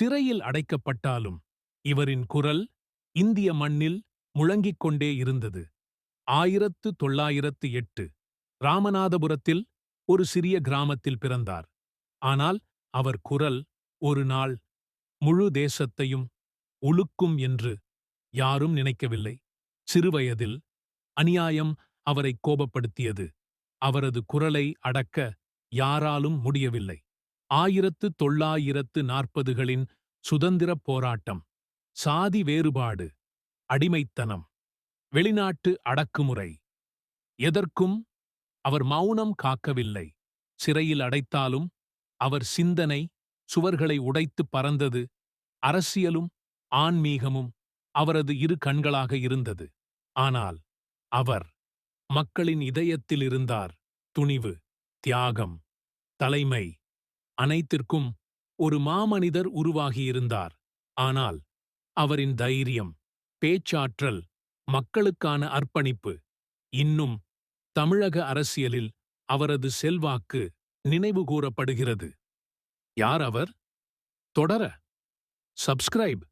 சிறையில் அடைக்கப்பட்டாலும் இவரின் குரல் இந்திய மண்ணில் முழங்கிக் கொண்டே இருந்தது. ஆயிரத்து தொள்ளாயிரத்து எட்டு ராமநாதபுரத்தில் ஒரு சிறிய கிராமத்தில் பிறந்தார். ஆனால் அவர் குரல் ஒரு நாள் முழு தேசத்தையும் உழுக்கும் என்று யாரும் நினைக்கவில்லை. சிறுவயதில் அநியாயம் அவரை கோபப்படுத்தியது. அவரது குரலை அடக்க யாராலும் முடியவில்லை. ஆயிரத்து தொள்ளாயிரத்து நாற்பதுகளின் சுதந்திரப் போராட்டம் சாதி வேறுபாடு அடிமைத்தனம் வெளிநாட்டு அடக்குமுறை. எதற்கும் அவர் மௌனம் காக்கவில்லை. சிறையில் அடைத்தாலும் அவர் சிந்தனை சுவர்களை உடைத்து பறந்தது அரசியலும் ஆன்மீகமும் அவரது இரு கண்களாக இருந்தது. ஆனால் அவர் மக்களின் இதயத்தில் இருந்தார் துணிவு தியாகம் தலைமை அனைத்திற்கும் ஒரு மாமனிதர் உருவாகியிருந்தார். ஆனால் அவரின் தைரியம் பேச்சாற்றல் மக்களுக்கான அர்ப்பணிப்பு இன்னும் தமிழக அரசியலில் அவரது செல்வாக்கு நினைவுகூரப்படுகிறது. யார் அவர்? தொடர சப்ஸ்கிரைப்.